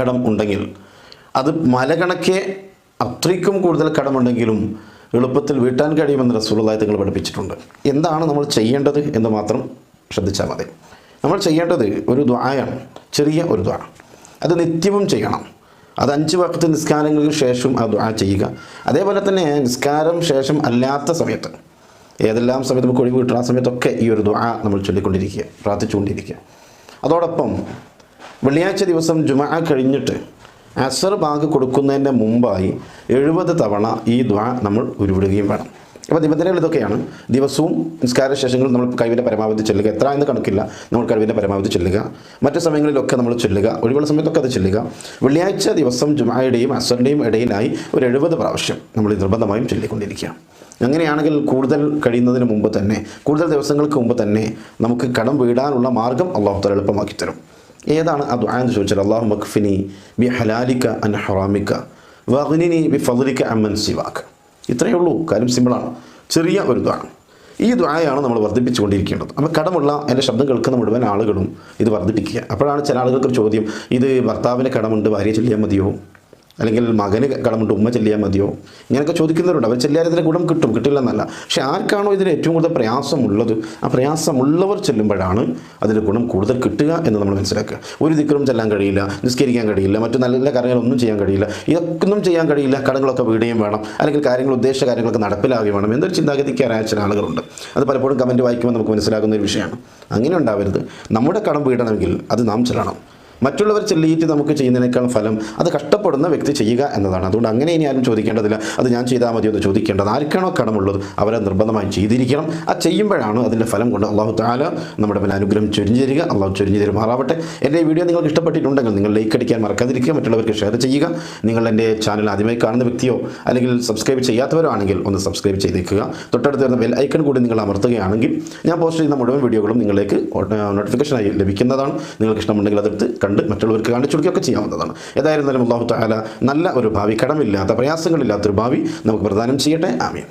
കടം ഉണ്ടെങ്കിൽ അത് മലകണക്കെ അത്രയ്ക്കും കൂടുതൽ കടമുണ്ടെങ്കിലും എളുപ്പത്തിൽ വീട്ടാൻ കഴിയുമെന്ന് റസൂലുള്ളാഹി തങ്ങൾ പഠിപ്പിച്ചിട്ടുണ്ട്. എന്താണ് നമ്മൾ ചെയ്യേണ്ടത് എന്ന് മാത്രം ശ്രദ്ധിച്ചാൽ മതി. നമ്മൾ ചെയ്യേണ്ടത് ഒരു ദ്വായാണ് ചെറിയ ഒരു ദ്വാ അത് നിത്യവും ചെയ്യണം. അത് അഞ്ച് വക്കത്ത് നിസ്കാരങ്ങൾക്ക് ശേഷം ആ ദ്വാ ചെയ്യുക. അതേപോലെ തന്നെ നിസ്കാരം ശേഷം അല്ലാത്ത സമയത്ത് ഏതെല്ലാം സമയത്ത് നമുക്ക് ഒഴിവ് കിട്ടുന്ന സമയത്തൊക്കെ ഈ ഒരു ദ്വാ നമ്മൾ ചൊല്ലിക്കൊണ്ടിരിക്കുക പ്രാർത്ഥിച്ചുകൊണ്ടിരിക്കുക. അതോടൊപ്പം വെള്ളിയാഴ്ച ദിവസം ജുമാ കഴിഞ്ഞിട്ട് അസർ ബാങ്ക് കൊടുക്കുന്നതിന്റെ മുമ്പായി എഴുപത് തവണ ഈ ദ്വാ നമ്മൾ ഉരുവിടുകയും വേണം. അപ്പോൾ നിബന്ധനകൾ ഇതൊക്കെയാണ്. ദിവസവും നിസ്കാര ശേഷങ്ങൾ നമ്മൾ കഴിവിന്റെ പരമാവധി ചെല്ലുക. എത്ര എന്ന് കണക്കില്ല. നമ്മൾ കഴിവിന്റെ പരമാവധി ചെല്ലുക. മറ്റു സമയങ്ങളിലൊക്കെ നമ്മൾ ചെല്ലുക. ഒഴിവുള്ള സമയത്തൊക്കെ അത് ചെല്ലുക. വെള്ളിയാഴ്ച ദിവസം ജുമായുടെയും അസറിന്റെയും ഇടയിലായി ഒരു എഴുപത് പ്രാവശ്യം നമ്മൾ നിർബന്ധമായും ചൊല്ലിക്കൊണ്ടിരിക്കുക അങ്ങനെയാണെങ്കിൽ കൂടുതൽ കഴിയുന്നതിന് മുമ്പ് തന്നെ കൂടുതൽ ദിവസങ്ങൾക്ക് മുമ്പ് തന്നെ നമുക്ക് കടം വീടാനുള്ള മാർഗം അള്ളാഹുത്തല തല എളുപ്പമാക്കി തരും. ഏതാണ് ആ ദുആ എന്ന് ചോദിച്ചാൽ അള്ളാഹു മഖ്ഫിനി ബി ഹലാലിക്ക അൻ ഹറാമിക്ക വഗ്നിനി ബി ഫലിക്ക അമ്മൻ സിവാക്ക് ഇത്രയേ ഉള്ളൂ. കാര്യം സിമ്പിളാണ് ചെറിയ ഒരു ദ്വാ ഈ ദ്വായാണ് നമ്മൾ വർദ്ധിപ്പിച്ചുകൊണ്ടിരിക്കേണ്ടത്. അപ്പോൾ കടമുള്ള എന്റെ ശബ്ദം കേൾക്കുന്ന മുഴുവൻ ആളുകളും ഇത് വർദ്ധിപ്പിക്കുക. അപ്പോഴാണ് ചില ആളുകൾക്കൊരു ചോദ്യം ഇത് ഭർത്താവിന് കടമുണ്ട് ഭാര്യ ചൊല്ലിയാൽ മതിയോ? അല്ലെങ്കിൽ മകന് കടമുണ്ട് ഉമ്മ ചെല്ലിയാൽ മതിയോ? ഇങ്ങനെയൊക്കെ ചോദിക്കുന്നവരുണ്ട്. അവർ ചെല്ലിയാൽ ഇതിന് ഗുണം കിട്ടും കിട്ടില്ല എന്നല്ല പക്ഷെ ആർക്കാണോ ഇതിന് ഏറ്റവും കൂടുതൽ പ്രയാസമുള്ളത്? ആ പ്രയാസമുള്ളവർ ചെല്ലുമ്പോഴാണ് അതിന് ഗുണം കൂടുതൽ കിട്ടുക എന്ന് നമ്മൾ മനസ്സിലാക്കുക. ഒരു ദിക്കറും ചെല്ലാൻ കഴിയില്ല നിസ്കരിക്കാൻ കഴിയില്ല മറ്റു നല്ല കാര്യങ്ങളൊന്നും ചെയ്യാൻ കഴിയില്ല ഇതൊന്നും ചെയ്യാൻ കഴിയില്ല കടങ്ങളൊക്കെ വീടുകയും വേണം അല്ലെങ്കിൽ കാര്യങ്ങൾ ഉദ്ദേശ കാര്യങ്ങളൊക്കെ നടപ്പിലാവുകയും വേണം എന്നൊരു ചിന്താഗതിക്ക് അറിയാൻ ചില ആളുകളുണ്ട്. അത് പലപ്പോഴും കമന്റ് വായിക്കുമ്പോൾ നമുക്ക് മനസ്സിലാകുന്ന ഒരു വിഷയമാണ്. അങ്ങനെ ഉണ്ടാവരുത്. നമ്മുടെ കടം വീടണമെങ്കിൽ അത് നാം ചെല്ലണം. മറ്റുള്ളവർ ചെല്ലിയിട്ട് നമുക്ക് ചെയ്യുന്നതിനേക്കാൾ ഫലം അത് കഷ്ടപ്പെടുന്ന വ്യക്തി ചെയ്യുക എന്നതാണ്. അതുകൊണ്ട് അങ്ങനെ ഇനി ആരും ചോദിക്കേണ്ടതില്ല. അത് ഞാൻ ചെയ്താൽ മതി എന്ന് ചോദിക്കേണ്ടത് ആർക്കാണോ കടമുള്ളത് അവരെ നിർബന്ധമായി ചെയ്തിരിക്കണം. ആ ചെയ്യുമ്പോഴാണ് അതിന്റെ ഫലം കൊണ്ട് അള്ളാഹു താല നമ്മുടെ മേലെ അനുഗ്രഹം ചൊരിഞ്ഞു തരിക അള്ളാഹു ചൊരിഞ്ഞു തരുമാറാവട്ടെ എന്റെ ഈ വീഡിയോ നിങ്ങൾക്ക് ഇഷ്ടപ്പെട്ടിട്ടുണ്ടെങ്കിൽ നിങ്ങൾ ലൈക്ക് അടിക്കാൻ മറക്കാതിരിക്കുക. മറ്റുള്ളവർക്ക് ഷെയർ ചെയ്യുക. നിങ്ങൾ എന്റെ ചാനൽ ആദ്യമായി കാണുന്ന വ്യക്തിയോ അല്ലെങ്കിൽ സബ്സ്ക്രൈബ് ചെയ്യാത്തവരോ ആണെങ്കിൽ ഒന്ന് സബ്സ്ക്രൈബ് ചെയ്തേക്കുക. തൊട്ടടുത്ത് വരുന്ന ബെൽ ഐക്കൺ കൂടി നിങ്ങൾ അമർത്തുകയാണെങ്കിൽ ഞാൻ പോസ്റ്റ് ചെയ്യുന്ന മുഴുവൻ വീഡിയോകളും നിങ്ങൾക്ക് നോട്ടിഫിക്കേഷനായി ലഭിക്കുന്നതാണ്. നിങ്ങൾക്ക് ഇഷ്ടമുണ്ടെങ്കിൽ അതെടുത്ത് കണ്ട് മറ്റുള്ളവർക്ക് കാണിച്ചു കൊടുക്കുകയൊക്കെ ചെയ്യാവുന്നതാണ്. ഏതായിരുന്നാലും അള്ളാഹു താല നല്ല ഒരു ഭാവി കടമില്ലാത്ത പ്രയാസങ്ങളില്ലാത്തൊരു ഭാവി നമുക്ക് പ്രദാനം ചെയ്യട്ടെ. ആമീൻ.